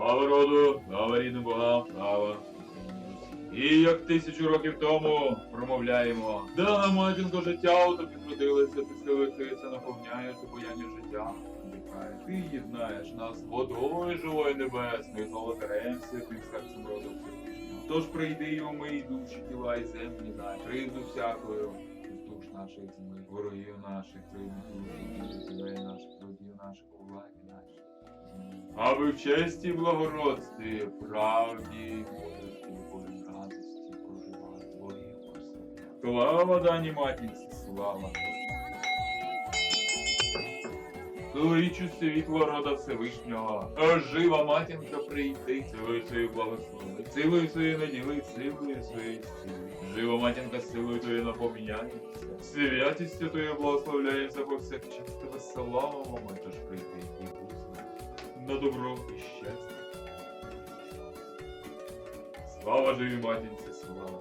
Слава роду, слава рідним богам, слава. І як тисячу років тому промовляємо, дана матінко життя у тобі вродилася, ти силицеється, наповняєш і життя. Ти єднаєш нас водою живою небесною, золотарем святим серцем роду Всевишнього. Тож прийди й умий душі тіла і землі дай, кривду всякою душ наших земли, ворогів наших, кривду Аби в честі благородстві, правді, любові, радості проживати Богів прославляти. Слава даній матінці, слава! Кличу світло рода Всевишнього, ожива матінка прийди, силою свою благослови, силою свою наділи, силою своєї стіли. Жива матінка силою твоєю наповняється, святістю твоєю благословляється повсякчас тебе слава мама, тож услави на добро і щастя. Слава живій матінці, слава!